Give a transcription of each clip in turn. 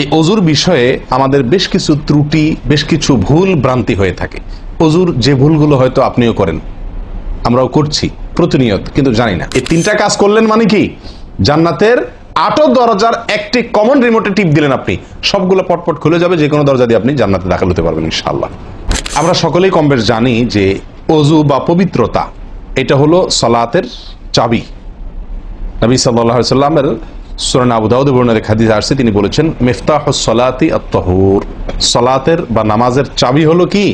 এই অজুর বিষয়ে আমাদের বেশ কিছু ত্রুটি, বেশ কিছু ভুল ভ্রান্তি হয়ে থাকে। অজুর যে ভুলগুলো হয়তো আপনিও করেন, আমরাও করছি, প্রতিনিয়ত, কিন্তু জানি না। এই তিনটা কাজ করলেন মানে কি? জান্নাতের আটো দরজার একটি কমন রিমোটে টিপ দিলেন আপনি। সবগুলো পটপট খুলে যাবে যে কোনো দরজা দিয়ে আপনি জান্নাতে দাখিল হতে পারবেন, ইনশাআল্লাহ। আমরা সকলেই কম বেশ জানি যে অজু বা পবিত্রতা, এটা হলো সলাতের চাবি। নবী সাল্লাহ সাল্লামের সুরান আবু দাউদ বর্ণের খাদিজ আসছে, তিনি বলেছেন মিফতাহ সলাতি আত্মহুর সলাতের বা নামাজের চাবি হলো কি?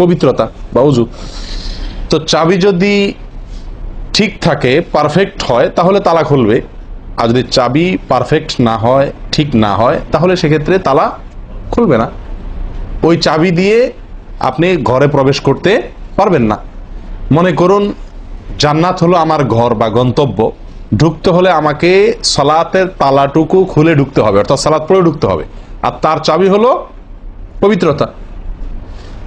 পবিত্রতা বা উজু তো চাবি যদি ঠিক থাকে পারফেক্ট হয়, তাহলে তালা খুলবে। আর যদি চাবি পারফেক্ট না হয়, ঠিক না হয়, তাহলে সেক্ষেত্রে তালা খুলবে না। ওই চাবি দিয়ে আপনি ঘরে প্রবেশ করতে পারবেন না। মনে করুন, জান্নাত হলো আমার ঘর বা গন্তব্য। ঢুকতে হলে আমাকে সালাতের তালাটুকু খুলে ঢুকতে হবে, অর্থাৎ সালাত পরে ঢুকতে হবে। আর তার চাবি হলো পবিত্রতা।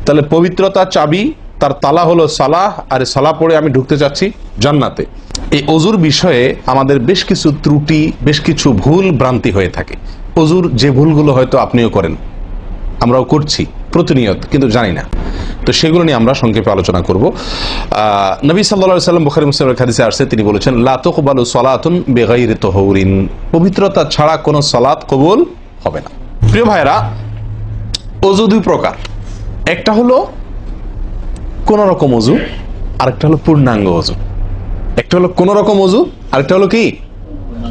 তাহলে পবিত্রতা চাবি, তার তালা হলো সালাহ, আর সালা পড়ে আমি ঢুকতে চাচ্ছি জান্নাতে। এই অজুর বিষয়ে আমাদের বেশ কিছু ত্রুটি, বেশ কিছু ভুল ভ্রান্তি হয়ে থাকে। অজুর যে ভুলগুলো হয়তো আপনিও করেন, আমরাও করছি। প্রতিনিয়ত, কিন্তু জানি না। তো সেগুলো নিয়ে আমরা সংক্ষেপে আলোচনা করব। নবী সাল্লা সাল্লাম বুখারি মুসলিমের খাদিসে আসছে, তিনি বলেছেন লাতক লাতকবালু সলাতুন বেগাইর তহরিন। পবিত্রতা ছাড়া কোনো সলাৎ কবুল হবে না। প্রিয় ভাইরা অজু দুই প্রকার। একটা হলো কোন রকম অজু, আরেকটা হলো পূর্ণাঙ্গ অজু। একটা হলো কোন রকম অজু, আরেকটা হলো কি?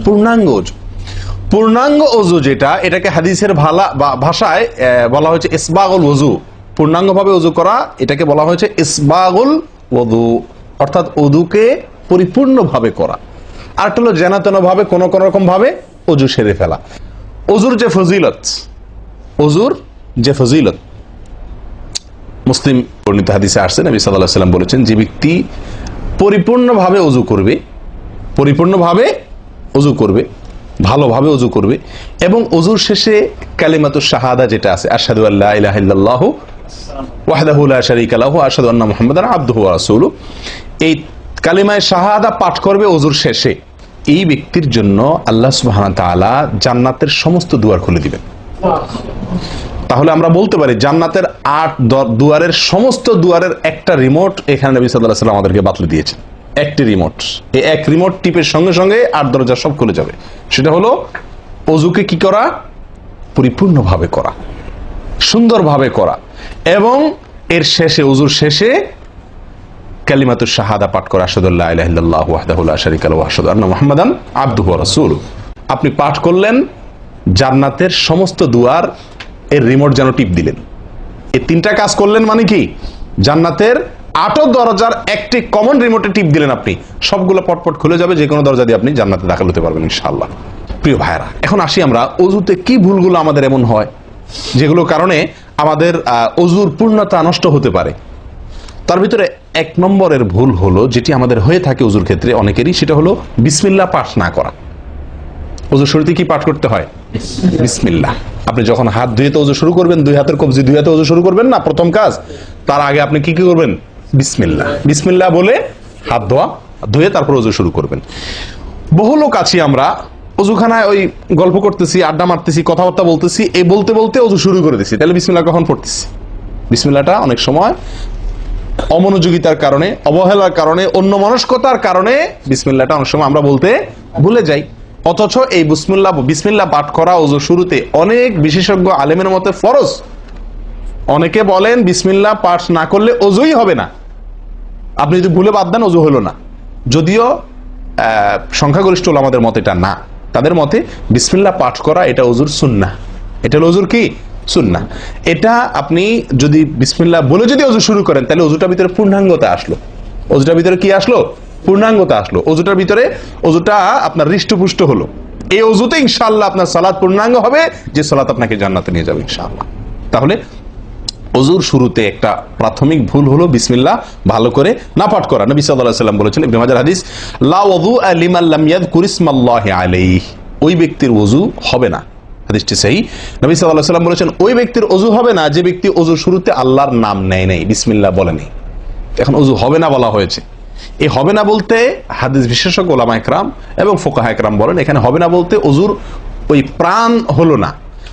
পূর্ণাঙ্গ অজু। পূর্ণাঙ্গ অজু যেটা, এটাকে হাদিসের ভালা বা- ভাষায় বলা হয়েছে ইসবাগুল অজু পূর্ণাঙ্গভাবে অজু করা, এটাকে বলা হয়েছে ইসবাগুল ওদু অর্থাৎ অদুকে পরিপূর্ণভাবে করা। আর একটা হলো জেনাতেন ভাবে কোনো কোনো রকম ভাবে অজু সেরে ফেলা। অজুর যে ফজিলত অজুর যে ফজিলত। মুসলিম বর্ণিত হাদিসে আসছে, নবী সাল্লাহ সাল্লাম বলেছেন, যে ব্যক্তি পরিপূর্ণভাবে অজু করবে, পরিপূর্ণভাবে অজু করবে ভালোভাবে অজু করবে এবং অজুর শেষে কালিমাতু শাহাদা যেটা আছে, আশহাদু আল্লাহ ইলাহা ইল্লাল্লাহু ওয়াহদাহু লা শারীকা লাহু আশহাদু আন্না মুহাম্মাদান আবদুহু ওয়া এই কালিমায় শাহাদা পাঠ করবে অজুর শেষে। এই ব্যক্তির জন্য আল্লাহ সমস্ত দুয়ার খুলে দিবেন। তাহলে আমরা বলতে পারি, জান্নাতের আট দুয়ারের সমস্ত দুয়ারের একটা রিমোট এখানে নবী সাল্লাহ আমাদেরকে বাতলে দিয়েছেন। একটি রিমোট এই এক রিমোট টিপের সঙ্গে সঙ্গে আট দরজা সব খুলে যাবে। সেটা হলো, অজুকে কি করা? পরিপূর্ণভাবে করা। সুন্দরভাবে করা। এবং এর শেষে, অজুর শেষে কালিমাতুর শাহাদা পাঠ করা আসাদুল্লাহ ইলাহিল্লাহ ওয়াহদাহুল্লাহ শারিক আল ওয়াহসাদু আন্না মুহাম্মাদান আবদুহু ওয়া রাসূলুহু। আপনি পাঠ করলেন, জান্নাতের সমস্ত দুয়ার এর রিমোট যেন টিপ দিলেন। এই তিনটা কাজ করলেন মানে কি? জান্নাতের আটো দরজার একটি কমন রিমোটে টিপ দিলেন আপনি। সবগুলো পটপট খুলে যাবে, যে কোনো দরজা দিয়ে আপনি জান্নাতে দাখিল হতে পারবেন ইনশাআল্লাহ। প্রিয় ভাইরা এখন আসি আমরা অজুতে কি ভুলগুলো আমাদের এমন হয় যেগুলো কারণে আমাদের অজুর পূর্ণতা নষ্ট হতে পারে। তার ভিতরে এক নম্বরের ভুল হলো, যেটি আমাদের হয়ে থাকে অজুর ক্ষেত্রে অনেকেরই, সেটা হলো বিসমিল্লা পাঠ না করা। অজু শুরুতে কি পাঠ করতে হয়? বিসমিল্লাহ। আপনি যখন হাত ধুয়ে তো অজু শুরু করবেন, দুই হাতের কবজি, দুই হাতে অজু শুরু করবেন না প্রথম কাজ, তার আগে আপনি কি কি করবেন? বিসমিল্লাহ। বিসমিল্লাহ বলে হাত ধোয়া, ধুয়ে তারপর অজু শুরু করবেন। বহু লোক আছি আমরা অজুখানায় ওই গল্প করতেছি, আড্ডা মারতেছি, কথাবার্তা বলতেছি, এই বলতে বলতে অজু শুরু করে দিছি। তাহলে বিসমিল্লাহ কখন পড়তেছি? বিসমিল্লাহটা অনেক সময় অমনোযোগিতার কারণে, অবহেলার কারণে অন্য মনস্কতার কারণে বিসমিল্লাটা অনেক সময় আমরা বলতে ভুলে যাই। অথচ এই বিসমিল্লা বিসমিল্লা পাঠ করা ওজু শুরুতে অনেক বিশেষজ্ঞ আলেমের মতে ফরজ। অনেকে বলেন বিসমিল্লা পাঠ না করলে অজুই হবে না। আপনি যদি ভুলে বাদ দেন, অজু হলো না। যদিও সংখ্যাগরিষ্ঠ হলো আমাদের মতে এটা না। তাদের মতে বিসমিল্লা পাঠ করা এটা অজুর সুন্না এটা হলো অজুর কি? সুন্না এটা আপনি যদি বিসমিল্লা বলে যদি অজু শুরু করেন, তাহলে অজুটার ভিতরে পূর্ণাঙ্গতা আসলো। অজুটার ভিতরে কি আসলো? পূর্ণাঙ্গতা আসলো। অজুটার ভিতরে অজুটা আপনার হৃষ্টপুষ্ট হলো। এই অজুতে ইনশাআল্লাহ আপনার সালাদ পূর্ণাঙ্গ হবে, যে সালাদ আপনাকে জান্নাতে নিয়ে যাবে ইনশাল্লাহ তাহলে অজুর শুরুতে একটা প্রাথমিক ভুল হলো, বিসমিল্লাহ, ভালো করে না পাঠ করা। নবী সাল্লাল্লাহু সাল্লাম বলেছেন, ইবনে মাজাহ হাদিস, লা ওযু লিমান লাম ইয়াযকুর ইসমাল্লাহি আলাইহি। ওই ব্যক্তির ওযু হবে না। হাদিসটি সহি। নবী সাল্লাল্লাহু সাল্লাম বলেছেন, ওই ব্যক্তির ওযু হবে না, যে ব্যক্তি ওযুর শুরুতে আল্লাহর নাম নেয় নাই। বিসমিল্লাহ বলেনি এখন ওযু হবে না বলা হয়েছে। এই হবে না বলতে হাদিস বিশেষজ্ঞ ওলামা একরাম এবং ফোকাহা একরাম বলেন, এখানে হবে না বলতে অজুর ওই প্রাণ হলো না।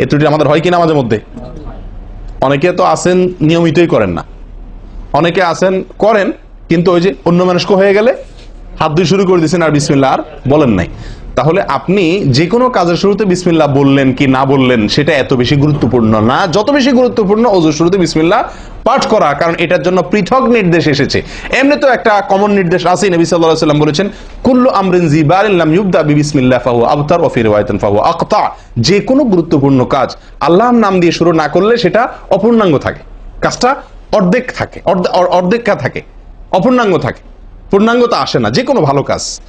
এই ত্রুটি আমাদের হয় কি না আমাদের মধ্যে? অনেকে তো আসেন নিয়মিতই করেন না। অনেকে আসেন করেন, কিন্তু ওই যে অন্য মানুষকে হয়ে গেলে হাত দিয়ে শুরু করে দিয়েছেন আর বিসমিল্লা আর বলেন নাই। তাহলে আপনি যে কোনো কাজের শুরুতে বিসমিল্লা বললেন কি না বললেন, সেটা এত বেশি গুরুত্বপূর্ণ না। যত বেশি গুরুত্বপূর্ণ ওজুর শুরুতে বিসমিল্লা পাঠ করা, কারণ এটার জন্য পৃথক নির্দেশ এসেছে। এমনি তো একটা কমন নির্দেশ আছে নবী আলাইহি সাল্লাম বলেছেন, কুল্লু আমরিন জিবারিন লাম ইউবদা বিবিসমিল্লাহ ফাহু আবতার ওয়া ফি রিওয়ায়াতিন ফাহু আকতা। যে কোনো গুরুত্বপূর্ণ কাজ আল্লাহর নাম দিয়ে শুরু না করলে সেটা অপূর্ণাঙ্গ থাকে। কাজটা অর্ধেক থাকে, অর্ধে- অর্ধেকা থাকে, অপূর্ণাঙ্গ থাকে। পূর্ণাঙ্গতা আসে না যে কোনো ভালো কাজ।